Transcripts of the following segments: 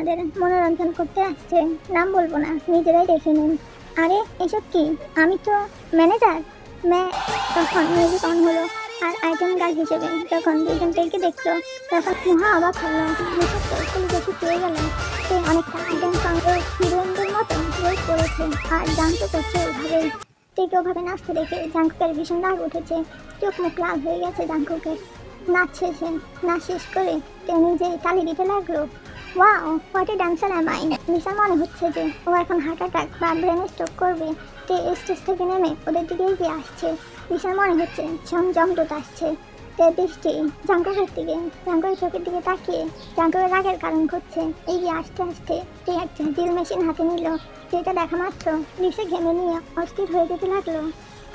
আপনাদের মনোরঞ্জন করতে আসছে নাম বলব না, নিজেরাই দেখে নিন। আরে, এসব কি? আমি তো ম্যানেজার? ম্যা, তখন মিউজিক অন হলো, আর আইটেম গার্ড হিসেবে যখন দুজন দেখল, তখন মহা অবাক হলো। করে বেশি পেয়ে গেল, সে অনেকটা আইটেম সঙ্গে হিরোইনদের মতো করেছে, আর জানতে করছে ওইভাবেই ঠিক ওভাবে নাচতে দেখে জাঙ্কুকের ভীষণ রাগ উঠেছে। চোখ মুখ লাল হয়ে গেছে জাঙ্কুকের। নাচছে সে নাচ শেষ করে সে নিজে তালি দিতে লাগল wow what a dancer am I ভীষণ মনে হচ্ছে যে ও এখন হার্ট অ্যাটাক বা ব্রেন স্ট্রোক করবে। তে স্টেজ থেকে নেমে ওদের দিকে এগিয়ে আসছে। ভীষণ মনে হচ্ছে ঝমঝম দুধ আসছে। তে দৃষ্টি জাঙ্কুকের দিকে জাঙ্কুকের চোখের দিকে তাকিয়ে জাঙ্কুকের রাগের কারণ করছে এগিয়ে আসতে আসতে তে একটা ড্রিল মেশিন হাতে নিল। যেটা দেখা মাত্র নিচে ঘেমে নিয়ে অস্থির হয়ে যেতে লাগল।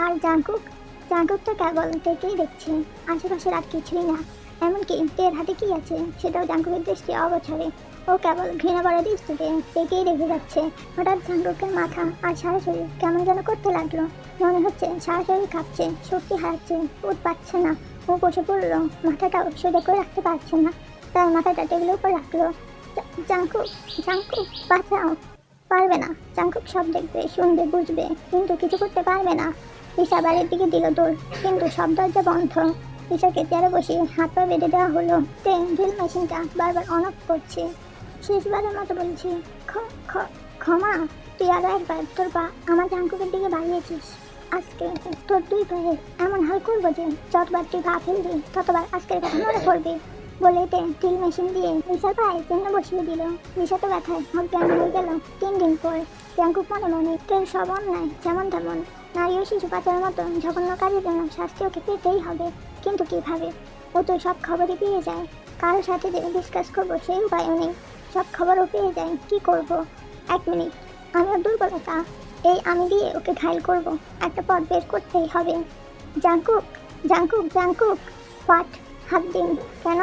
আর জাঙ্কুক জাঙ্কুক তো কেবল তেকেই দেখছে। আশেপাশে আর কিছুই না। এমনকি তের হাতে কি আছে? সেটাও জাঙ্কুকের দৃষ্টি অগোচরে ও কেবল ঘৃণা করা দৃষ্টিতে তেকেই দেখে যাচ্ছে। হঠাৎ জাঙ্কুকের মাথা আর সারা শরীর কেমন যেন করতে লাগল। মনে হচ্ছে সারা শরীর কাঁপছে, শক্তি হারাচ্ছে, উঠ পাচ্ছে না। ও বসে পড়ল মাথাটাও সোজা করে রাখতে পারছে না। তার মাথাটা টেবিলের উপর রাখল। জা- জাঙ্কুক জাঙ্কুক বাঁচাও। পারবে না। জাঙ্কুক সব দেখবে, শুনবে, বুঝবে, কিন্তু কিছু করতে পারবে না। ঈশা বাড়ির দিকে দিল দৌড়, কিন্তু সব দরজা বন্ধ। ঈশাকে চেয়ারে বসে হাত পা বেঁধে দেওয়া হলো। তে ড্রিল মেশিনটা বারবার অন অফ করছে। শেষবারের মতো বলছি "ক্ষ- ক্ষ- ক্ষমা, তুই আরও একবার তোর পা আমার জাঙ্কুকের দিকে বাড়িয়েছিস। আজকে তোর দুই পায়ে এমন হাল করব যে যতবার তুই পা ফেলবি, ততবার আজকের কথা মনে পড়বে। বলে তে ড্রিল মেশিন দিয়ে রিসার পায়ে চেন্না বসিয়ে দিল। রিসা তো ব্যথায় অজ্ঞান হয়ে গেল তিন দিন পর। জাঙ্কুক মনে মনে তেল সব অন্যায়, যেমন তেমন। নারী ও শিশু পাচারের মতো জঘন্য কাজের জন্য শাস্তি ওকে পেতেই হবে। কিন্তু কীভাবে? ও তো সব খবরই পেয়ে যায়। কারোর সাথে ডিসকাস করব সেই উপায়ও নেই। সব খবরও পেয়ে যায়। কি করব? এক মিনিট। আমি ওর দুর্বলতা এই আমি দিয়ে ওকে ঘায়ল করব। একটা পথ বের করতেই হবে। Jungkook Jungkook Jungkook. হোয়াট? হাত দিন। কেন?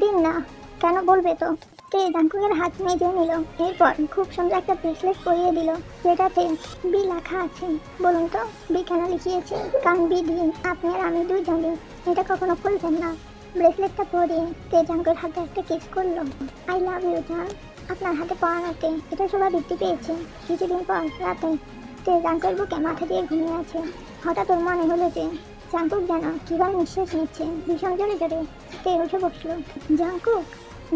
দিন না। কেন বলবে তো? তে জাঙ্কুকের হাত মেজে নিল? এরপর খুব সুন্দর একটা ব্রেসলেট পরিয়ে দিল। যেটাতে বি লেখা আছে। বলুন তো, বি কেন লিখিয়েছে? কারণ বি দিয়ে আপনি আর আমি দুই জানি এটা কখনো খুলবেন না। ব্রেসলেটটা পরিয়ে তে জাঙ্কুর হাতে একটা কিস করল। আই লাভ ইউ জান আপনার হাতে পড়ানোতে এটা সবাই বৃদ্ধি পেয়েছে। কিছুদিন পর রাতে তে জাঙ্কুর বুকে মাথা দিয়ে ঘুমিয়ে আছে। হঠাৎ ওর মনে হলো যে জাঙ্কুক যেন কীভাবে নিঃশ্বাস নিচ্ছে। ভীষণ জোরে জোরে তে উঠে বসল। জাঙ্কুক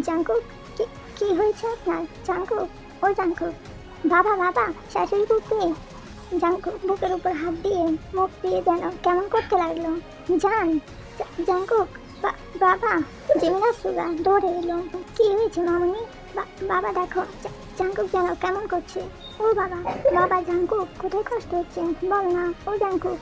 জাঙ্কুক কি কি হয়েছে আপনার? জাঙ্কুক ও জাঙ্কুক বাবা বাবা শাশুড়ি বুকে জাঙ্কুক বুকের উপর হাত দিয়ে মুখ দিয়ে যেন কেমন করতে লাগল। জান জাঙ্কুক বাবা জিমিনা সুগা, দৌড়ে এলো। কি হয়েছে মামনি? বাবা দেখো জাঙ্কুক যেন কেমন করছে। ও বাবা বাবা জাঙ্কুক কোথায় কষ্ট হচ্ছে? বল না, ও জাঙ্কুক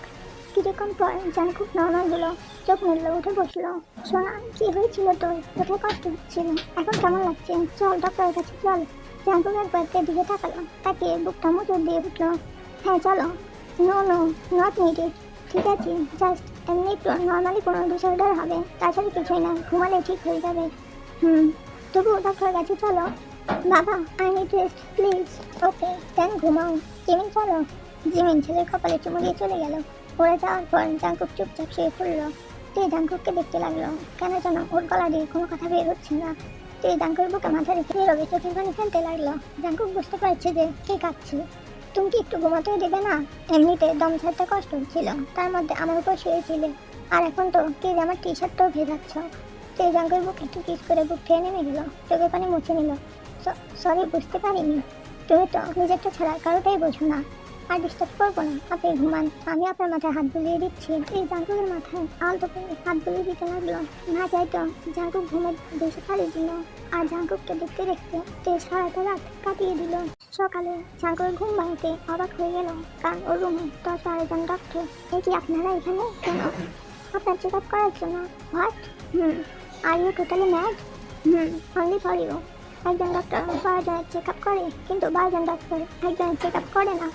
কিছুক্ষণ পর জাঙ্কুক নর্মাল হলো, চোখ মেললো, উঠে বসল। সোনা, কি হয়েছিল তোর? কোথায় কষ্ট হচ্ছিল এখন কেমন লাগছে? চল ডক্টরের কাছে চল। জাঙ্কুক একবার দিকে তাকালো তাকে বুকটা মুচড় দিয়ে উঠল। হ্যাঁ চলো। নো নো নট নিডেড ঠিক আছে জাস্ট এমনি একটু নর্মালি কোনো ডিসঅর্ডার হবে। তাছাড়া কিছুই না, ঘুমালে ঠিক হয়ে যাবে। হুম, তবু ডক্টরের কাছে চলো। বাবা I need rest please okay then ঘুমাও। জিমিন, চলো। জিমিন, ছেলের কপালে চুমু দিয়ে চলে গেল। পড়ে যাওয়ার পর জাঙ্কুক চুপচাপ শুয়ে পড়ল। তে জাঙ্কুককে দেখতে লাগল? কেন যেন ওর গলা দিয়ে কোনো কথা বের হচ্ছে না। তে জাঙ্কুর বুকে মাথা রেখে বেরোবে চোখের পানি ফেলতে লাগল? জাঙ্কুক বুঝতে পারছে যে কে কাঁদছে। তুমি কি একটু ঘুমাতে দেবে না? এমনিতে দম ছাড়তে কষ্ট হচ্ছিল। তার মধ্যে আমার উপর শুয়েছিলে আর এখন তো কে আমার টি শার্টটাও ভেজাচ্ছ সেই জাঙ্কুর বুক একটু কিস করে বুক খেয়ে নেমে গেল। চোখের পানি মুছে নিল। সরি বুঝতে পারিনি। তুমি তো নিজেরটা ছাড়া কারোটাই বোঝো না। আর ডিস্টার্ব করব না। আপনি ঘুমান, আমি আপনার মাথায় হাত বুলিয়ে দিচ্ছি। এই জাঙ্কুকের মাথায় আলতো করে হাত বুলিয়ে দিতে লাগল। না যাই তো, জাঙ্কুক ঘুমে বেশি পাড়ি দিল আর জাঙ্কুককে দেখতে দেখতে তে সারাটা রাত কাটিয়ে দিল। সকালে জাঙ্কুর ঘুম ভাঙতে অবাক হয়ে গেল। কারণ ওর রুমে দশ বারোজন ডক্টর। এই কি আপনারা এখানে? কেন? আপনার চেক আপ করার জন্য? What hmm. Are you totally mad hmm only for you একজন ডক্টর বারো জনের চেক আপ করে, কিন্তু বারোজন ডক্টর একজনের চেক আপ করে না।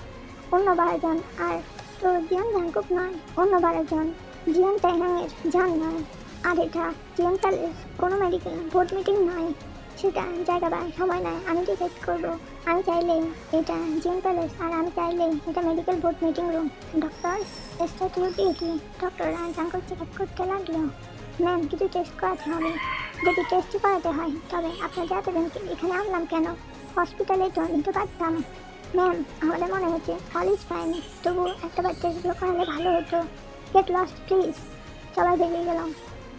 অন্য বারোজন আর তো জিয়ন জাঙ্কুক নয় অন্য বারোজন জিয়ন ট্যাংয়ের জান নয়। আর এটা জিয়ন প্যালেস কোনো মেডিকেল বোর্ড মিটিং নয়। সেটা জায়গা বা সময় নয়, আমি ডিসাইড করব। আমি চাইলে এটা জিয়ন প্যালেস আর আমি চাইলে এটা medical board meeting room doctor your duty doctor Jungkook check up করতে লাগল? ম্যাম কিছু টেস্ট করাতে হবে। যদি টেস্ট করাতে হয়, তবে আপনাদের এতজনকে এখানে আনলাম কেন? হসপিটালে তো নিতে পারতাম। ম্যাম আমাদের মনে হচ্ছে অল ইজ ফাইন তবু একটা বার টেস্টগুলো করালে ভালো হতো। গেট লস্ট প্লিজ সবাই বেরিয়ে গেলাম।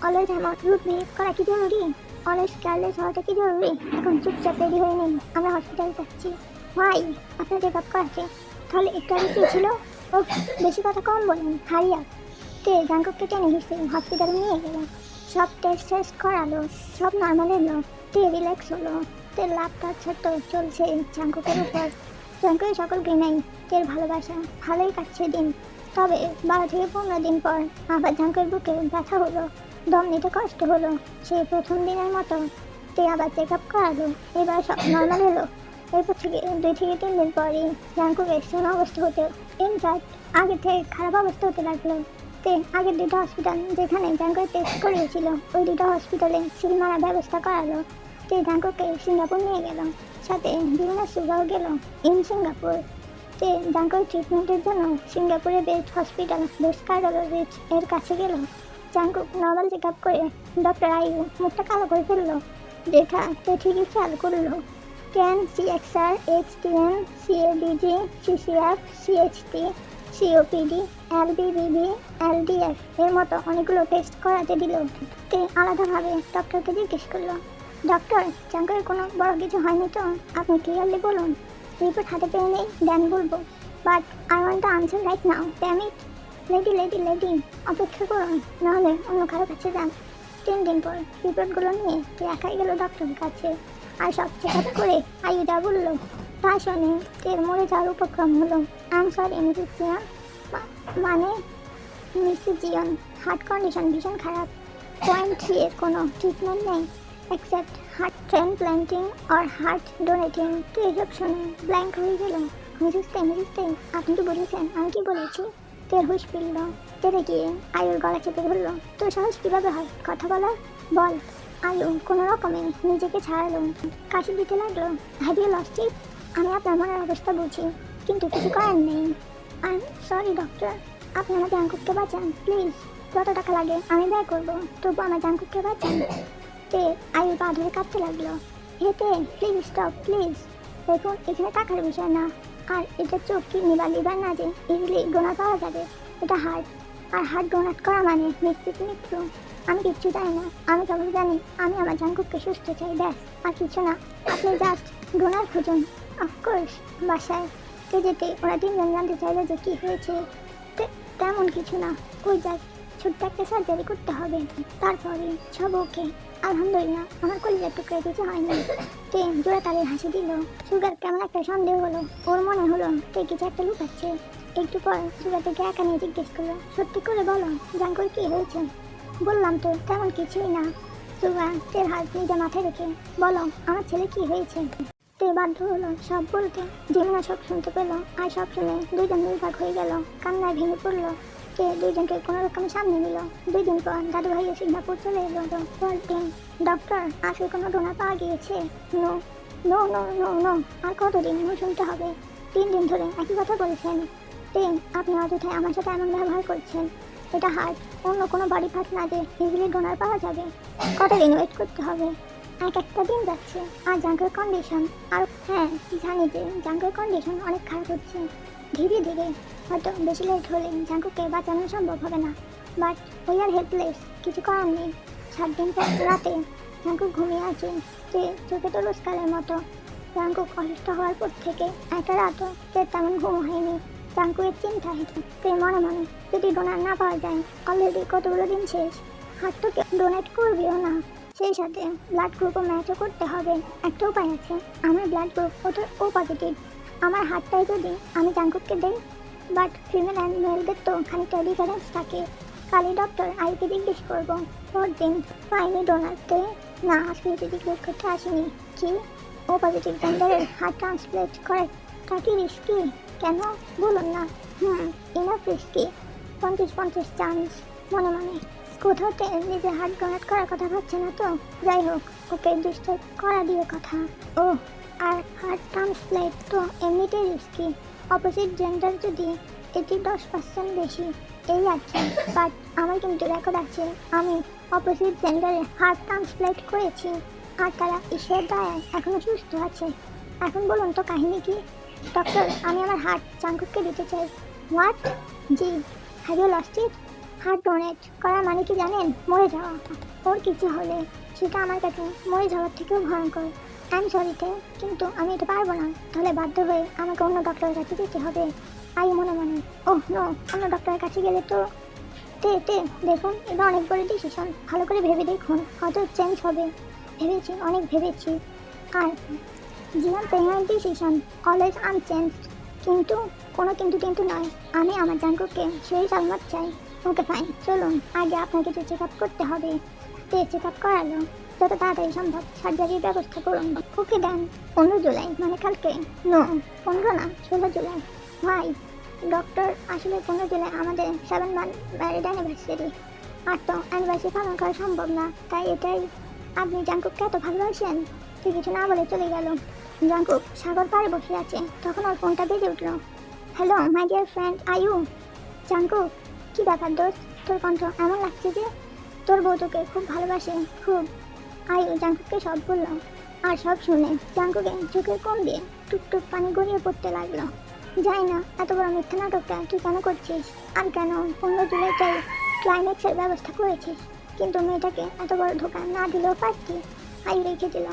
অলওয়েজ এমন রুট বিহেভ করা কি জরুরি? অলওয়েজ কেয়ারলেস হওয়াটা কি জরুরি? এখন চুপচাপ রেডি হয়ে নিন আমরা হসপিটালে যাচ্ছি। ভাই, আপনার চেক আপ করাচ্ছে তাহলে একটু আগে কি ছিল? ও বেশি কথা কম বলেন। হারিয়া। তে জাঙ্কুককে টেনে হিসে হসপিটালে নিয়ে গেল। সব টেস্ট টেস্ট করালো। সব নর্মাল এলো। তে রিল্যাক্স হলো? তে লাভটা ছোট্ট চলছে জাঙ্কুকের উপর। জাঙ্কুকের সকল গ্রেনাই তের ভালোবাসা ভালোই কাটছে দিন। তবে বারো থেকে পনেরো দিন পর আবার জাঙ্কুকের বুকে ব্যথা হলো, দম নিতে কষ্ট হলো। সে প্রথম দিনের মতো তে আবার চেক আপ করালো, এবার সব নর্মাল হলো। এরপর থেকে দুই থেকে তিন দিন পরই জাঙ্কুকের সেম অবস্থা হতে ইনফ্যাক্ট আগে থেকে খারাপ অবস্থা হতে লাগল। তে আগের দুটো হসপিটাল যেখানে জাঙ্কুকে টেস্ট করিয়েছিল ওই দুটো হসপিটালে সিল মারার ব্যবস্থা করালো। তে জাঙ্কুকে সিঙ্গাপুর নিয়ে গেল। সাথে বিভিন্ন সুগাও গেল। In Singapore. তে জাঙ্কুর ট্রিটমেন্টের জন্য সিঙ্গাপুরে বেস্ট হসপিটাল বেস্ট কার্ডিওলজিস্ট এর কাছে গেল। জাঙ্কুক নর্মাল চেক আপ করে ডক্টর আইউ মুখটা কালো করে ফেলল। দেখা তে ঠিকই খেয়াল করল। Can CXR HTN CABG CCF CHT COPD LBBB LDF এর মতো অনেকগুলো টেস্ট করাতে দিল। আলাদাভাবে ডক্টরকে জিজ্ঞেস করল ডক্টর জাঙ্কুকের কোনো বড় কিছু হয়নি তো? আপনি ক্লিয়ারলি বলুন। রিপোর্ট হাতে পেয়ে নেই, দেন বলব। But I want the answer right now, damn it. Lady lady lady, অপেক্ষা করুন, নাহলে অন্য কারও কাছে যান। তিন দিন পর রিপোর্টগুলো নিয়ে একাই গেল ডক্টরের কাছে। আর সব চেক আপ করে আয়ুদা বলল, তা শুনে তের মরে যাওয়ার উপক্রম হলো? আম সরি মিসেস মানে মিসেস জিয়ন হার্ট কন্ডিশন ভীষণ খারাপ। পয়েন্ট থ্রি এর কোনো ট্রিটমেন্ট নেই। Except heart transplanting or heart donating তো এসব শুনে ব্ল্যাঙ্ক হয়ে গেল মিসেস তে মিসেস তে আপনি কি বলেছেন, আমি কি বলেছি? তের হুশ ফিরল, তেরে গিয়ে আয়ুর গলা চেপে ধরলো। তো সাহস কীভাবে হয়? কথা বলার বল। আয়ু কোনো রকমে নিজেকে ছাড়ালো। কাশি দিতে লাগল। হ্যাভ ইউ আমি আপনার মনের অবস্থা বুঝি, কিন্তু কিছু করার নেই। আই সরি ডক্টর আপনি আমার জাঙ্কুককে বাঁচান প্লিজ কত টাকা লাগে, আমি ব্যয় করব। তবু আমার জাঙ্কুককে বাঁচান। তে আয়ুর পা ধরে কাঁদতে লাগল। হেতে প্লিজ স্টপ প্লিজ দেখুন, এখানে টাকার বিষয় না। আর এটা চোখ কিডনি বা লিভার না যে ইজিলি ডোনার পাওয়া যাবে। এটা হার্ট। আর হার্ট ডোনাট করা মানে নিশ্চিত মৃত্যু আমি কিচ্ছু জানি না। আমি কেবল জানি, আমি আমার জাঙ্কুককে সুস্থ চাই, ব্যাস। আর কিছু না। আপনি জাস্ট ডোনার খুঁজুন। অফকোর্স বাসায়। যেতে, ওরা তিনজন জানতে চাইলো যে কী হয়েছে। তেমন কিছু না। ওই জাস্ট ছোট্ট একটা সার্জারি করতে হবে। তারপরে সব ওকে আলহামদুলিল্লাহ, আমার কলিজার টুকরে কিছু হয়নি। তে জোড়া তালে হাসি দিল? সুগার কেমন একটা সন্দেহ হলো। ওর মনে হলো তে কিছু একটা লুকাচ্ছে। একটু পর সুগার থেকে একা নিয়ে জিজ্ঞেস করল, সত্যি করে বলো জাঙ্কুর কি হয়েছে? বললাম তো, তেমন কিছুই না। সুগা তের হাত নিজে মাথায় রেখে, বলো, আমার ছেলে কি হয়েছে? তে বাধ্য হলো, সব বলতে। জিমিনা সব শুনতে পেল, আর সব শুনে দুইজন দুই ভাগ হয়ে গেল। কান্নায় ভেঙে পড়ল। তে দুইজনকে কোনো রকম সামনে নিল। দুই দিন পর দাদু ভাইয়া সিঙ্গাপুর চলে এলো দিন ডক্টর আজকে কোনো ডোনা পাওয়া গিয়েছে? No no no no no, আর কতদিন নো শুনতে হবে? তিন দিন ধরে একই কথা বলছেন। তে আপনি অযথায় আমার সাথে এমন ব্যবহার করছেন। এটা হার্ট, অন্য কোনো বডি পার্ট না যে ইজিলি ডোনার পাওয়া যাবে। কতদিন ওয়েট করতে হবে? এক একটা দিন যাচ্ছে। আর জাঙ্কের কন্ডিশন আর হ্যাঁ জানি যে জাঙ্কের কন্ডিশন অনেক খারাপ হচ্ছে। ধীরে ধীরে হয়তো বেশি লেট হলে জাঙ্কুকে বাঁচানো সম্ভব হবে না। বাট উই আর হেল্পলেস কিছু করার নেই। সাত দিন পর রাতে জাঙ্কুক ঘুমিয়ে আছে যে চোখে তো রোজকালের মতো। জাঙ্কুক অসুস্থ হওয়ার পর থেকে একটা রাতও সে তেমন ঘুম হয়নি। জাঙ্কুয়ের চিন্তায় সে মনে মনে যদি ডোনার না পাওয়া যায় অলরেডি কতগুলো দিন শেষ। হাত তো ডোনেট করবেও না। সেই সাথে ব্লাড গ্রুপও ম্যাচও করতে হবে। একটা উপায় আছে। আমার ব্লাড গ্রুপ ও পজিটিভ আমার হাতটাই যদি আমি জাঙ্কুককে দেই। বাট ফিমেল অ্যান্ড মেলদের তো খানিকটা ডিফারেন্স থাকে। কালি ডক্টর আইকে জিজ্ঞেস করব ফোর পরদিন পাইনি ডোনারতে না, আজকে জিজ্ঞেস করতে আসেনি। কি? ও পজিটিভ জেন্ডারের হার্ট ট্রান্সপ্লেট করে তা কি রিস্কি কেন? বলুন না। হুম ইনাফ রিস্কি পঞ্চাশ পঞ্চাশ চান্স মনে মনে। কোথাওতে নিজে হার্ট ডোনেট করার কথা ভাবছে না তো? যাই হোক, ওকে দুষ্ট করা দিয়ে কথা। ও আর হার্ট ট্রান্সপ্লেট তো এমনিতেই রিস্কি অপোজিট জেন্ডার যদি এটি দশ পার্সেন্ট বেশি, এই আর কি বাট আমার কিন্তু রেকর্ড আছে, আমি অপোজিট জেন্ডারে হার্ট ট্রান্সপ্লেট করেছি। আর তারা ঈশ্বরের দয়ায় এখনও সুস্থ আছে। এখন বলুন তো কাহিনী কি? ডক্টর আমি আমার হার্ট জাঙ্কুককে দিতে চাই। What G. Have you lost it heart donate করা মানে কি জানেন? মরে যাওয়া। ওর কিছু হলে, সেটা আমার কাছে মরে যাওয়ার থেকেও ভয়ঙ্কর। আই এম সরিতে, কিন্তু আমি এটা পারব না। তাহলে বাধ্য হয়ে আমাকে অন্য ডক্টরের কাছে যেতে হবে। আই মনে মনে, ওহ, নো, অন্য ডক্টরের কাছে গেলে তো তে তে, দেখুন, এটা অনেক বড় ডিসিশন ভালো করে ভেবে দেখুন হয়তো চেঞ্জ হবে। ভেবেছি, অনেক ভেবেছি। আর জীবন প্রেমের ডিসিশন অলওয়েজ আনচেঞ্জ কিন্তু, কোনো কিন্তু কিন্তু নয়। আমি আমার জাঙ্কুকে সেই সালমাত চাই। ওকে ফাইন চলুন, আগে আপনাকে কিছু চেক আপ করতে হবে, তে চেক আপ করালো। যত তাড়াতাড়ি সম্ভব সার্জারির ব্যবস্থা করুন। ওকে দেন, পনেরো জুলাই মানে কালকে। নো, পনেরো না, ষোলো জুলাই। ভাই, ডক্টর, আসলে পনেরো জুলাই আমাদের সেভেন মান ম্যারিড অ্যানিভার্সারি। আর তো অ্যানিভার্সারি পালন করা সম্ভব না, তাই এটাই। আপনি জাঙ্কুককে এত ভালোবাসেন? তুই কিছু না বলে চলে গেল। জাঙ্কুক, সাগর পাড়ে বসে আছে। তখন ওর ফোনটা বেজে উঠল। হ্যালো, মাই ডিয়ার ফ্রেন্ড আয়ু জাঙ্কুক, কি ব্যাপার দোস্ত? তোর কণ্ঠ এমন লাগছে যে তোর বউ তোকে খুব ভালোবাসে, খুব। আয়ু জাঙ্কুককে সব বলল আর সব শুনে জাঙ্কুকে চোখের কম দিয়ে টুকটুক পানি গড়িয়ে পড়তে লাগল। যাই না, এত বড় মিথ্যা নাটকটা তুই কেন করছিস? আর কেন পনেরো জুলাইটাই ক্লাইম্যাক্সের ব্যবস্থা করেছিস? কিন্তু মেয়েটাকে এত বড় ধোকা না দিলেও পারতি। আয়ু রেখে দিল,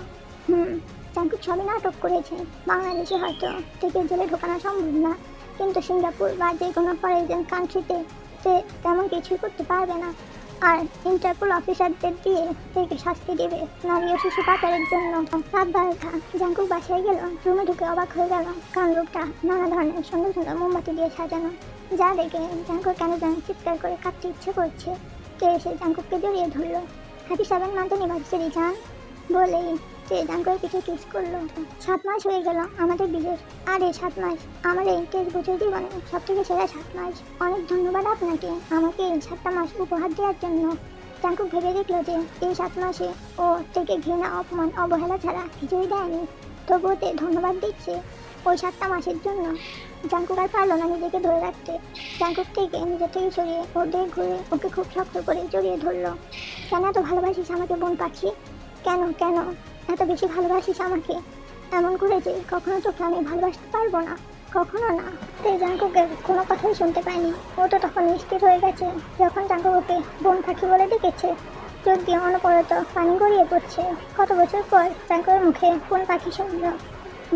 হুম, জাঙ্কুক সবই নাটক করেছে। বাংলাদেশে হয়তো থেকে জেলে ঢোকানো সম্ভব না। কিন্তু সিঙ্গাপুর বা যে কোনো ফরেন কান্ট্রিতে সে তেমন কিছুই করতে পারবে না। আর ইন্টারপোল অফিসারদের দিয়ে থেকে শাস্তি দেবে। নারী ও শিশু পাচারের জন্য রাত বারোটা জাঙ্কুক বাসায় গেল। রুমে ঢুকে অবাক হয়ে গেল। কারণ রূপটা নানা ধরনের সুন্দর সুন্দর মোমবাতি দিয়ে সাজানো। যা দেখে জাঙ্কুক কেন যেন চিৎকার করে কাঁদতে ইচ্ছে করছে। কে এসে জাঙ্কুককে জড়িয়ে ধরলো? হ্যাপি সেভেন বাড়ি চলে জান বলেই সে জাঙ্কুকের কিছু কিস করল। সাত মাস হয়ে গেল আমাদের বিয়ের আর এই সাত মাস আমার এই তেইশ বছর জীবনে সব থেকে সেরা সাত মাস। অনেক ধন্যবাদ আপনাকে, আমাকে এই সাতটা মাস উপহার দেওয়ার জন্য। জাঙ্কুক ভেবে দেখল যে এই সাত মাসে ও থেকে ঘৃণা, অপমান, অবহেলা ছাড়া কিছুই দেয়নি। তবুও তে ধন্যবাদ দিচ্ছে ওই সাতটা মাসের জন্য। জাঙ্কুক আর পারল না নিজেকে ধরে রাখতে। জাঙ্কুক থেকে নিজের থেকে সরিয়ে ওর দিকে ঘুরে ওকে খুব শক্ত করে জড়িয়ে ধরলো। কেন এত ভালোবাসিস আমাকে বোন পাখি? কেন কেন? এত বেশি ভালোবাসিস আমাকে? এমন করে যে কখনো তোকে আমি ভালোবাসতে পারব না। কখনো না। সে জাঙ্কুকে কোনো কথাই শুনতে পায়নি ও তো তখন নিশ্চিত হয়ে গেছে। যখন জাঙ্কুক বোন পাখি বলে ডেকেছে, চোখ দিয়ে অনবরত পানি গড়িয়ে পড়ছে। কত বছর পর জাঙ্কুকের মুখে কোন পাখি শুনল।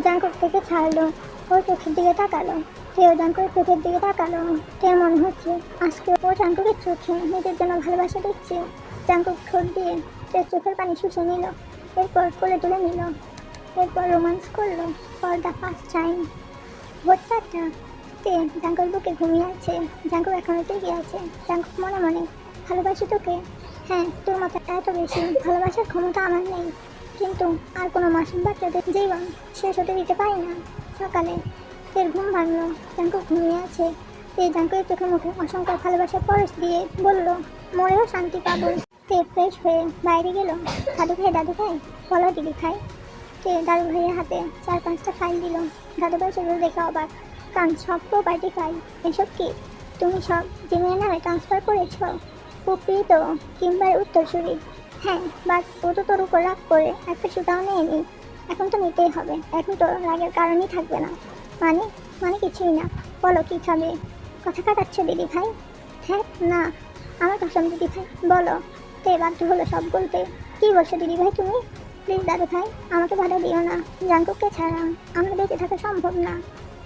জাঙ্কুক থেকে ছাড়লো। ওর চোখের দিকে তাকালো। সেও জাঙ্কুকের চোখের দিকে তাকালো। সে মনে হচ্ছে আজকে ও জাঙ্কুকের চোখে নিজের জন্য ভালোবাসা দিচ্ছে জাঙ্কুক ঠোঁট দিয়ে সে চোখের পানি শুষে নিল। এরপর কোলে তুলে নিল। এরপর রোমান্স করল ফর দ্য ফার্স্ট টাইম ভোর চারটা তে জাঙ্কুর বুকে ঘুমিয়ে আছে। জাঙ্কুক এখনও জেগে আছে। জাঙ্কুক মনে মনে, ভালোবাসি তোকে? হ্যাঁ তোর মতো এত বেশি ভালোবাসার ক্ষমতা আমার নেই। কিন্তু আর কোনো মাসুম বাচ্চাদের জীবন শেষ হতে দিতে পারি না। সকালে তের ঘুম ভাঙলো। জাঙ্কুক ঘুমিয়ে আছে। তে জাঙ্কুকের চোখে মুখে অসংখ্য ভালোবাসার পরশ দিয়ে বলল মরেও শান্তি পাবো। তে ফ্রেশ হয়ে বাইরে গেল। দাদু ভাই দাদু ভাই, বলো দিদি তে দাদু ভাইয়ের হাতে চার পাঁচটা ফাইল দিল। দাদু ভাই সেগুলো দেখে অবাক। কারণ সব প্রপার্টি ফাইল এসব কি? তুমি সব জিমের নামে ট্রান্সফার করেছ? পুপি তো কিংবার উত্তরসূরি। হ্যাঁ বাট ও তো তোর উপর রাগ করে। একটা সুতাও নেয়নি। এখন তো নিতেই হবে। এখন তো রাগের কারণই থাকবে না। মানে? মানে কিছুই না। বলো কী খাবে? কথা কাটাচ্ছ দিদি ভাই? হ্যাঁ না। আমার কসম দিদি ভাই। বলো। তে বাধ্য হলো সব বলতে? কি বলছো দিদি ভাই তুমি? প্লিজ দাদু ভাই, আমাকে বাধা দিও না। জাঙ্কুককে ছাড়া আমার বেঁচে থাকা সম্ভব না।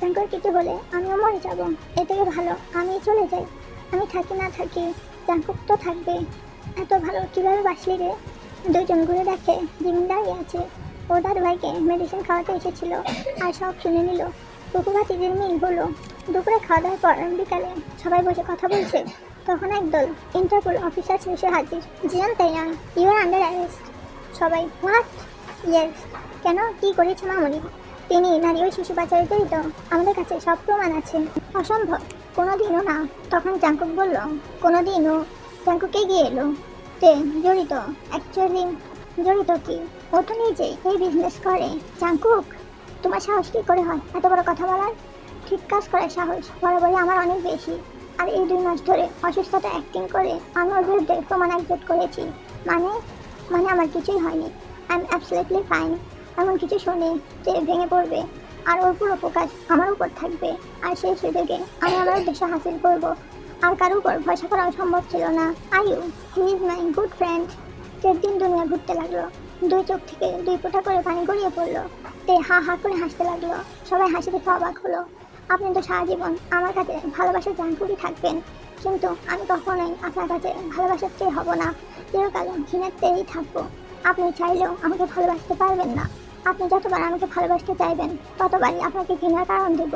জাঙ্কুর কিছু হলে আমিও মরে যাব। এ থেকে ভালো, আমি চলে যাই। আমি থাকি না থাকি, জাঙ্কুক তো থাকবে। এত ভালো, কীভাবে বাঁচলি রে? দুজন ঘুরে দেখে, জিমিন দাঁড়িয়ে আছে। ও দাদু ভাইকে মেডিসিন খাওয়াতে এসেছিল, আর সব শুনে নিল। কুকু ভাতিদের মিল হলো। দুপুরে খাওয়া দাওয়ার পর বিকালে সবাই বসে কথা বলছে। তখন একদল ইন্টারপোল অফিসার এসে হাজির। জিয়ান, তাইয়ান ইউ আর আন্ডার অ্যারেস্ট সবাই হোয়াট ইয়েস কেন? কি করেছে মামুনি? তিনি নারী ও শিশু পাচারে জড়িত। আমাদের কাছে সব প্রমাণ আছে। অসম্ভব। কোনোদিনও না। তখন জাঙ্কুক বলল, কোনোদিনও? জাঙ্কুক এগিয়ে এলো। তে জড়িত? অ্যাকচুয়ালি জড়িত কি? ও তো নিজেই এই বিজনেস করে। জাঙ্কুক তোমার সাহস কি করে হয়? এত বড় কথা বলার? ঠিক কাজ করার সাহস বড় বলে আমার অনেক বেশি। আর এই দুই মাস ধরে অসুস্থতা অ্যাক্টিং করে আমি ওর বিরুদ্ধে প্রমাণ একজোট করেছি। মানে মানে আমার কিছুই হয়নি। আই এম অ্যাবসলিউটলি ফাইন এমন কিছু শুনে যে ভেঙে পড়বে। আর ওর পুরো ফোকাস আমার উপর থাকবে। আর সেই সুযোগে আমি আমার উদ্দেশ্য হাসিল করব। আর কারোর উপর ভরসা করা সম্ভব ছিল না। আয়ু he is my good friend দিন দুনিয়া ঘুরতে লাগল, দুই চোখ থেকে দুই ফোঁটা করে পানি গড়িয়ে পড়ল। তে হা হা করে হাসতে লাগল। সবাই হাসি দেখে অবাক হলো। আপনি তো সারা জীবন আমার কাছে ভালোবাসার জানকুটি থাকবেন। কিন্তু আমি কখনোই আপনার কাছে ভালোবাসার চেয়ে হব না। চিরকাল ঘৃণের চেয়েই থাকব। আপনি চাইলেও আমাকে ভালোবাসতে পারবেন না। আপনি যতবার আমাকে ভালোবাসতে চাইবেন, ততবারই আপনাকে ঘৃণার কারণ দেব।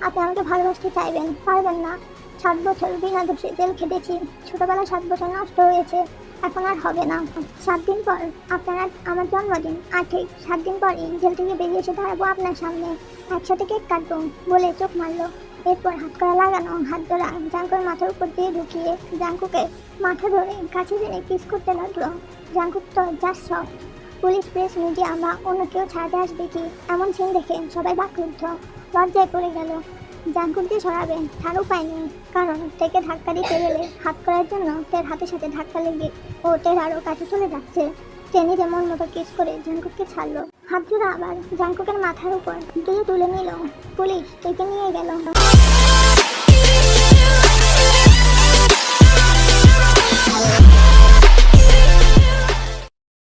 আপনি আমাকে ভালোবাসতে চাইবেন, পারবেন না। সাত বছর বিনা দোষে জেল খেটেছি। ছোটবেলা সাত বছর নষ্ট হয়েছে। এখন আর হবে না। সাত দিন পর আপনারা আমার জন্মদিন। আর ঠিক সাত দিন পরই জেল থেকে বেরিয়ে এসে দাঁড়াবো আপনার সামনে। একসাথে কেক কাটবো বলে চোখ মারলো। এরপর হাত করা লাগানো, হাত ধরা জাঙ্কুর মাথার উপর দিয়ে ঢুকিয়ে জাঙ্কুকে মাথা ধরে কাছে জেনে কিস করতে লাগল। জাঙ্কুক তো জাস্ট সব পুলিশ প্রেস মিডিয়া বা অন্য কেউ ছাড়াতে আসবে কি? এমন সিন দেখে সবাই বাকরুদ্ধ। লজ্জায় পড়ে গেল। জাঙ্কুককে সরাবে, তার উপায় নেই। কারণ টেকে ধাক্কা দিতে গেলে হাত করার জন্য টের হাতের সাথে ধাক্কা লেগে ও টের আরও কাছে চলে যাচ্ছে। টেনি যেমন মতো কিস করে জাঙ্কুককে ছাড়লো। হাত জোড়া আবার জাঙ্কুকের মাথার উপর তুলে তুলে নিল। পুলিশ টেকে নিয়ে গেল। Yeah.